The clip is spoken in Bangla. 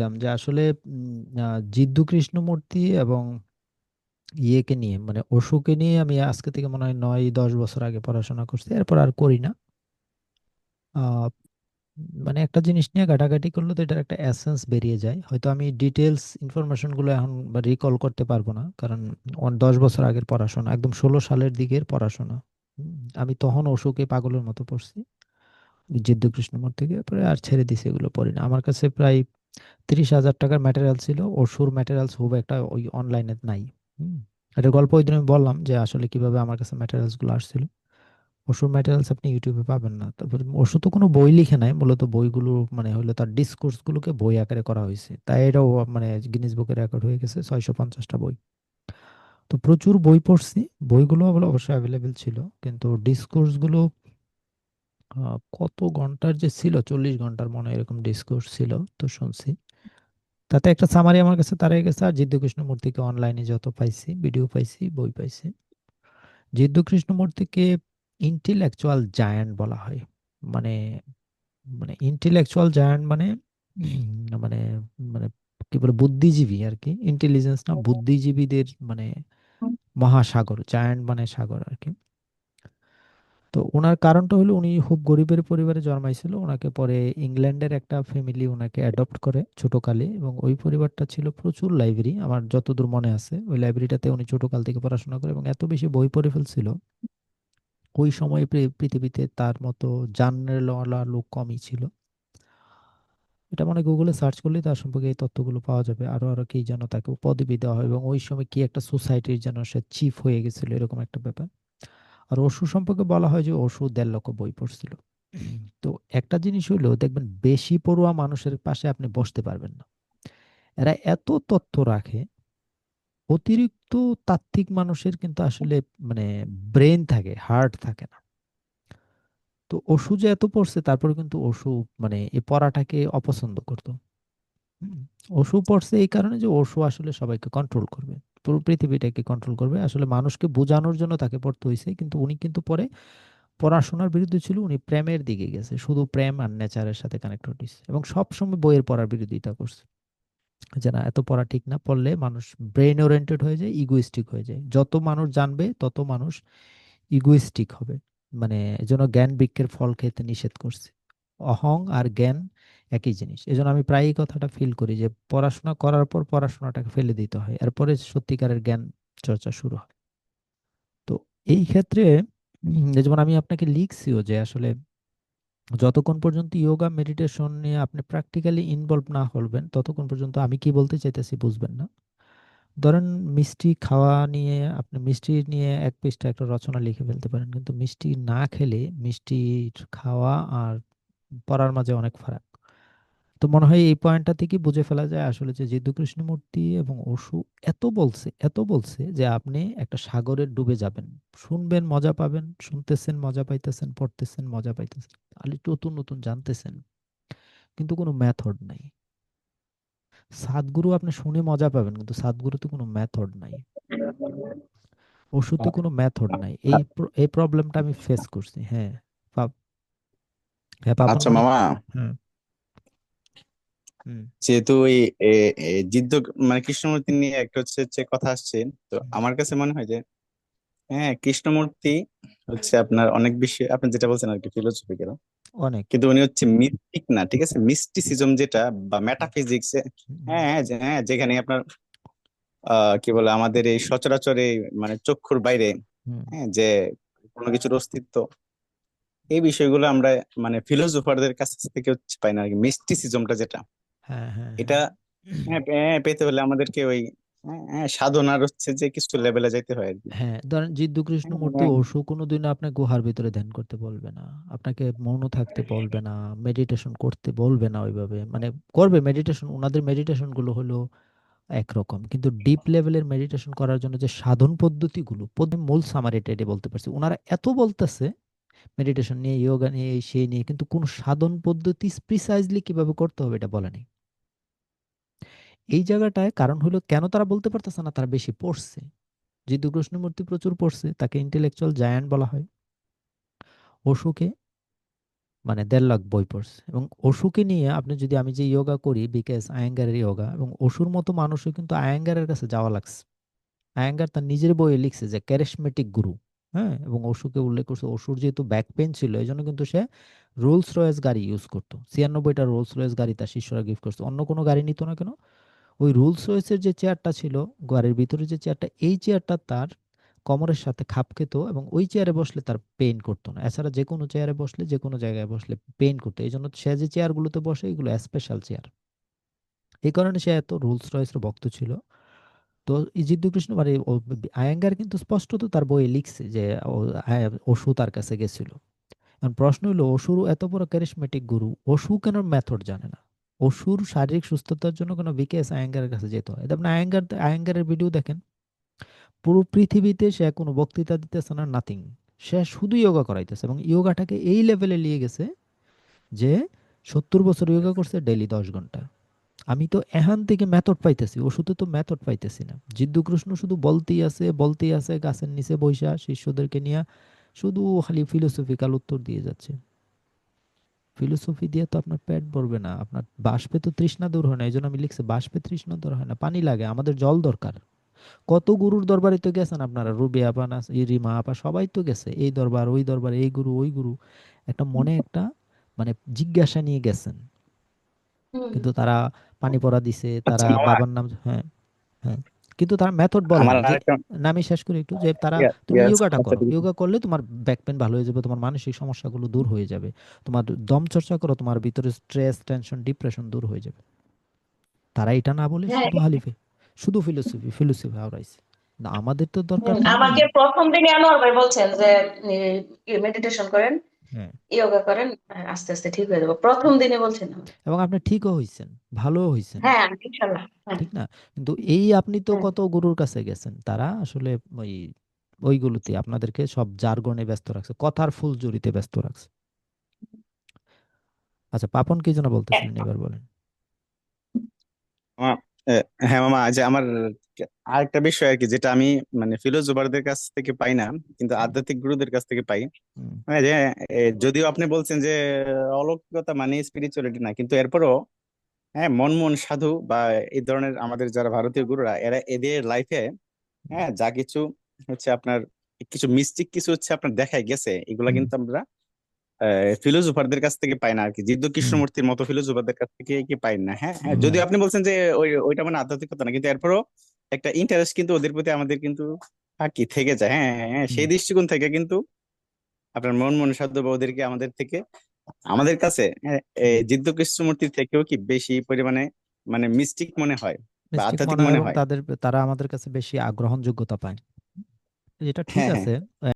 বললাম যে আসলে জিদ্দু কৃষ্ণমূর্তি এবং ইয়েকে নিয়ে মানে অশুকে নিয়ে আমি আজকে থেকে মনে হয় নয়, দশ বছর আগে পড়াশোনা করছি, এরপর আর করি না। মানে একটা জিনিস নিয়ে ঘাটাঘাটি করলে তো এটার একটা এসেন্স বেরিয়ে যায়। হয়তো আমি ডিটেলস ইনফরমেশনগুলো এখন রিকল করতে পারব না, কারণ দশ বছর আগের পড়াশোনা, একদম ষোলো সালের দিকের পড়াশোনা। আমি তখন অশোকে পাগলের মতো পড়ছি, জিদ্দু কৃষ্ণমূর্তিকে, পরে আর ছেড়ে দিছি এগুলো পড়ি না। আমার কাছে প্রায় তিরিশ হাজার টাকার ম্যাটেরিয়াল ছিল অসুর ম্যাটেরিয়ালস খুব একটা ওই অনলাইনে নাই। এটার গল্প ওই দিন আমি বললাম যে আসলে কীভাবে আমার কাছে ম্যাটেরিয়ালসগুলো আসছিল। অসুর ম্যাটেরিয়ালস আপনি ইউটিউবে পাবেন না। তারপরে অসু তো কোনো বই লিখে নাই মূলত বইগুলো মানে হলো তার ডিসকোর্স গুলোকে বই আকারে করা হয়েছে। তাই এটাও মানে গিনিস বুকে রেকর্ড হয়ে গেছে ছয়শো পঞ্চাশটা বই। তো প্রচুর বই পড়ছি বইগুলো অবশ্য অবশ্যই অ্যাভেলেবেল ছিল কিন্তু ডিসকোর্সগুলো আহ, কত ঘণ্টার যে ছিল চল্লিশ ঘণ্টার মনে হয় এরকম ডিসকোর্স ছিল তো শুনছি। তাতে একটা সামারি আমার কাছে তারাই গেছে আর জিদ্দু কৃষ্ণমূর্তিকে অনলাইনে যত পাইছি ভিডিও পাইছি বই পাইছি। জিদ্দু কৃষ্ণমূর্তিকে ইন্টেলেকচুয়াল জায়ান্ট বলা হয়। মানে মানে ইন্টেলেকচুয়াল জায়ান্ট মানে মানে মানে কি বলে বুদ্ধিজীবী আর কি। ইন্টেলিজেন্স না বুদ্ধিজীবীদের মানে মহাসাগর জায়ান্ট মানে সাগর আর কি। তো ওনার কারণটা হলো উনি খুব গরিবের পরিবারে জন্মাইছিল ওনাকে পরে ইংল্যান্ডের একটা ফ্যামিলি ওনাকে অ্যাডপ্ট করে ছোটকালে এবং ওই পরিবারটা ছিল প্রচুর লাইব্রেরি আমার যতদূর মনে আছে, ওই লাইব্রেরিটাতে উনি ছোটকাল থেকে পড়াশোনা করে এবং এত বেশি বই পড়ে ফেলছিল। ওই সময় পৃথিবীতে তার মতো লওয়ালা লোক কমই ছিল। এটা মানে গুগলে সার্চ করলেই তার সম্পর্কে এই তথ্যগুলো পাওয়া যাবে। আরও আরও কি যেন তাকে পদবি দেওয়া হয় এবং ওই সময় কি একটা সোসাইটির যেন সে চিফ হয়ে গেছিল, এরকম একটা ব্যাপার। আর অসু সম্পর্কে বলা হয় যে অসু দেড় লক্ষ বই পড়ছিল। তো একটা জিনিস হইল, দেখবেন বেশি পড়ুয়া মানুষের পাশে আপনি বসতে পারবেন না। এরা এত তথ্য রাখে, অতিরিক্ত তাত্ত্বিক মানুষের কিন্তু আসলে মানে ব্রেন থাকে, হার্ট থাকে না। তো অসু যে এত পড়ছে তারপরে কিন্তু অসু মানে এই পড়াটাকে অপছন্দ করতো। অসু পড়ছে এই কারণে যে অসু আসলে সবাইকে কন্ট্রোল করবে। পুরো পৃথিবীটাকে কন্ট্রোল করবে। আসলে মানুষকে বোঝানোর জন্য তাকে পড়তে হয়েছে কিন্তু উনি কিন্তু পরে পড়াশোনার বিরুদ্ধে ছিল, উনি প্রেমের দিকে গেছে। শুধু প্রেম আর নেচারের সাথে কানেক্ট হয়েছে এবং সবসময় বইয়ের পড়ার বিরোধিতা করছে। যে না, এত পড়া ঠিক না, পড়লে মানুষ ব্রেন ওরিয়েন্টেড হয়ে যায় ইগোইস্টিক হয়ে যায়। যত মানুষ জানবে, তত মানুষ ইগোইস্টিক হবে। মানে এজন্য জ্ঞান বৃক্ষের ফল খেতে নিষেধ করছে। অহং আর জ্ঞান একই জিনিস। এজন্য আমি প্রায়ই কথাটা ফিল করি যে, পড়াশোনা করার পর পড়াশোনাটাকে ফেলে দিতে হয়, এরপরে সত্যিকারের জ্ঞান চর্চা শুরু হয়। তো এই ক্ষেত্রে যেমন আমি আপনাকে লিখছিও যে, আসলে যতক্ষণ পর্যন্ত ইয়োগা মেডিটেশন নিয়ে আপনি প্র্যাকটিক্যালি ইনভলভ না হবেন ততক্ষণ পর্যন্ত আমি কি বলতে চাইতেছি বুঝবেন না। ধরেন মিষ্টি খাওয়া নিয়ে, আপনি মিষ্টি নিয়ে এক পৃষ্ঠা একটা রচনা লিখে ফেলতে পারেন, কিন্তু মিষ্টি না খেলে মিষ্টি খাওয়া আর পড়ার মাঝে অনেক ফারাক। তো মনে হয় এই পয়েন্টটা থেকে বুঝে ফেলা যায় আসলে যে জিদ্দু কৃষ্ণমূর্তি এবং অসু এত বলছে এত বলছে যে আপনি একটা সাগরে ডুবে যাবেন। শুনবেন মজা পাবেন শুনতেছেন মজা পাইতেছেন পড়তেছেন মজা পাইতেছেন আর একটু নতুন নতুন জানতেছেন। কিন্তু কোনো মেথড নাই। সাদগুরু আপনি শুনে মজা পাবেন কিন্তু সাদগুরুতে কোনো মেথড নাই। ওষুধে কোনো মেথড নাই। এই এই প্রবলেমটা আমি ফেস করছি হ্যাঁ। হ্যাঁ আচ্ছা মামা। যেহেতু ওই জিদ্দ মানে কৃষ্ণমূর্তি নিয়ে একটা হচ্ছে হচ্ছে কথা আসছে তো আমার কাছে মনে হয় যে হ্যাঁ কৃষ্ণমূর্তি হচ্ছে আপনার অনেক বেশি আপনি যেটা বলছেন আর কি ফিলোসফিক্যাল অনেক। কিন্তু উনি হচ্ছে মিস্টিক না ঠিক আছে? মিস্টিসিজম যেটা বা মেটাফিজিক্স হ্যাঁ হ্যাঁ হ্যাঁ যেখানে আপনার আহ কি বলে আমাদের এই সচরাচর এই মানে চক্ষুর বাইরে হ্যাঁ যে কোনো কিছুর অস্তিত্ব এই বিষয়গুলো আমরা মানে ফিলোসোফারদের কাছ থেকে হচ্ছে পাই না আর কি মিস্টিসিজমটা যেটা। এটা হ্যাঁ হ্যাঁ। পে- হ্যাঁ, পেতে হলে আমাদেরকে ওই হ্যাঁ হ্যাঁ, সাধনার হচ্ছে যে কিছু লেভেলে যাইতে হয় আর কি। হ্যাঁ ধরেন জিদ্দু কৃষ্ণমূর্তি হ্যাঁ অসু কোনোদিন আপনার গুহার ভিতরে ধ্যান করতে বলবে না। আপনাকে মৌন থাকতে বলবে না মেডিটেশন করতে বলবে না ওইভাবে। মানে করবে মেডিটেশন ওনাদের মেডিটেশনগুলো হলো একরকম। কিন্তু ডিপ লেভেলের মেডিটেশন করার জন্য যে সাধন পদ্ধতিগুলো পদ্ধতি মূল সামারিটা এটা বলতে পারছি। ওনারা এত বলতেছে মেডিটেশন নিয়ে ইয়োগা নিয়ে সেই নিয়ে কিন্তু কোন সাধন পদ্ধতি প্রিসাইজলি কীভাবে করতে হবে এটা বলে নাই। এই জায়গাটায় কারণ হলো কেন তারা বলতে পারতেছে না তারা বেশি পড়ছে? জিদু কৃষ্ণমূর্তি প্রচুর পড়ছে, তাকে ইন্টেলেকচুয়াল জায়ান্ট বলা হয়। অশুকে মানে দেড় লাখ বই পড়ছে এবং অসুকে নিয়ে আপনি যদি আমি যে ইয়োগা করি বিকেএস আয়েঙ্গারের ইয়োগা এবং অসুর মতো মানুষও কিন্তু আয়েঙ্গারের কাছে যাওয়া লাগছে। আয়েঙ্গার তার নিজের বইয়ে লিখছে যে ক্যারিসমেটিক গুরু হ্যাঁ? এবং অসুকে উল্লেখ করছে, অসুর যেহেতু ব্যাক পেন ছিল এই জন্য কিন্তু সে রোলস রয়েস গাড়ি ইউজ করতো। ছিয়ানব্বইটা রোলস রয়েস গাড়ি তার শিষ্যরা গিফট করছে। অন্য কোনো গাড়ি নিত না কেন? ওই রুলস রয়েসের যে চেয়ারটা ছিল গাড়ির ভিতরে যে চেয়ারটা, এই চেয়ারটা তার কোমরের সাথে খাপ খেত এবং ওই চেয়ারে বসলে তার পেইন করতো না। এছাড়া যে কোনো চেয়ারে বসলে, যে কোনো জায়গায় বসলে পেইন করতো। এই জন্য সে যে চেয়ারগুলোতে বসে, এগুলো স্পেশাল চেয়ার। এই কারণে সে এত রুলস রয়েসের ভক্ত ছিল। তো কৃষ্ণ মানে আয়েঙ্গার কিন্তু স্পষ্টত তার বইয়ে লিখছে যে অসু তার কাছে গেছিল। এখন প্রশ্ন হলো অসুর এত বড় ক্যারিসমেটিক গুরু, অসু কেন মেথড জানে না? অসুর শারীরিক সুস্থতার জন্য কোনো বিকেএস আয়েঙ্গারের কাছে যেতে হয়। আপনি আয়েঙ্গার, আয়েঙ্গারের ভিডিও দেখেন। পুরো পৃথিবীতে সে কোনো বক্তৃতা দিতেছে না নাথিং সে শুধু ইয়োগা করাইতেছে এবং ইয়োগাটাকে এই লেভেলে নিয়ে গেছে যে সত্তর বছর ইয়োগা করছে ডেলি দশ ঘণ্টা। আমি তো এখান থেকে মেথড পাইতেছি, ওষুধে তো মেথড পাইতেছি না। জিদ্দু কৃষ্ণ শুধু বলতেই আছে বলতেই আছে, গাছের নিচে বৈশা শিষ্যদেরকে নিয়ে শুধু খালি ফিলোসফিক্যাল উত্তর দিয়ে যাচ্ছে। ফিলোসফি দিয়ে তো আপনার পেট ভরবে না। আপনার বাষ্পে তো তৃষ্ণা দূর হয় না এই জন্য আমি লিখছি বাষ্পে তৃষ্ণা দূর হয় না পানি লাগে আমাদের জল দরকার। কত গুরুর দরবারে তো গেছেন আপনারা রুবি আপা না রিমা আপা সবাই তো গেছে এই দরবার ওই দরবার এই গুরু ওই গুরু। একটা মনে একটা মানে জিজ্ঞাসা নিয়ে গেছেন। কিন্তু তারা পানি পড়া দিছে তারা আচ্ছা, বাবার নাম হ্যাঁ হ্যাঁ। কিন্তু তারা মেথড বলে আমার না আমি শেষ করি একটু যে তারা তুমি ইয়া, যোগাটা আচ্ছা, করো ঠিক। আছে। যোগা করলে তোমার ব্যাক পেন ভালো হয়ে যাবে তোমার মানসিক সমস্যাগুলো দূর হয়ে যাবে তোমার দম চর্চা করো তোমার ভিতরে স্ট্রেস টেনশন ডিপ্রেশন দূর হয়ে যাবে। তারা এটা না বলে হ্যাঁ, শুধু হালিফে শুধু ফিলোসফি ফিলোসফি হাওড়াইছে না আমাদের তো দরকার আমাকে প্রথম দিনে আনোয়ার ভাই বলছেন যে মেডিটেশন করেন। হ্যাঁ। যোগা করেন আস্তে আস্তে ঠিক হয়ে যাবে। প্রথম দিনে বলছেন। এবং আপনি ঠিকও হইছেন ভালোও হইছেন। হ্যাঁ ইনশাল্লাহ। হ্যাঁ। ঠিক না? কিন্তু এই আপনি তো হুম। কত গুরুর কাছে গেছেন? তারা আসলে ওই ওইগুলোতে আপনাদেরকে সব জার্গনে ব্যস্ত রাখছে কথার ফুল জড়িতে ব্যস্ত রাখছে। আচ্ছা পাপন কি যেন বলতেছিলেন এবার বলেন। হ্যাঁ মামা যে আমার আরেকটা বিষয় আর কি যেটা আমি মানে ফিলোসোফারদের কাছ থেকে পাই না কিন্তু আধ্যাত্মিক গুরুদের কাছ থেকে পাই। মানে যে যদিও আপনি বলছেন যে অলৌকিকতা মানে স্পিরিচুয়ালিটি না কিন্তু এরপরও হ্যাঁ মনমোহন সাধু বা এই ধরনের আমাদের যারা ভারতীয় গুরুরা এরা এদের লাইফে হ্যাঁ যা কিছু হচ্ছে আপনার কিছু মিস্টিক কিছু হচ্ছে আপনার দেখায় গেছে এগুলা কিন্তু আমরা ফিলোসোফারদের কাছ থেকে পাই না আর কি জিদ্দু কৃষ্ণমূর্তির মতো ফিলোসোফারদের কাছ থেকে কি পাই না হ্যাঁ? হ্যাঁ। যদিও আপনি বলছেন যে ওই ওইটা মানে আধ্যাত্মিকতা না কিন্তু এরপরও একটা ইন্টারেস্ট কিন্তু ওদের প্রতি আমাদের কিন্তু আর কি থেকে যায় হ্যাঁ হ্যাঁ সেই দৃষ্টিকোণ থেকে কিন্তু আপনার মন মন সাধ্য বা ওদেরকে আমাদের থেকে আমাদের কাছে হ্যাঁ, এই কৃষ্ণমূর্তির থেকেও কি বেশি পরিমাণে মানে মিস্টিক মনে হয় বা আধ্যাত্মিক মনে হয় হয়? তাদের তারা আমাদের কাছে বেশি আগ্রহণযোগ্যতা পায়। যেটা ঠিক হ্যাঁ হ্যাঁ। আছে।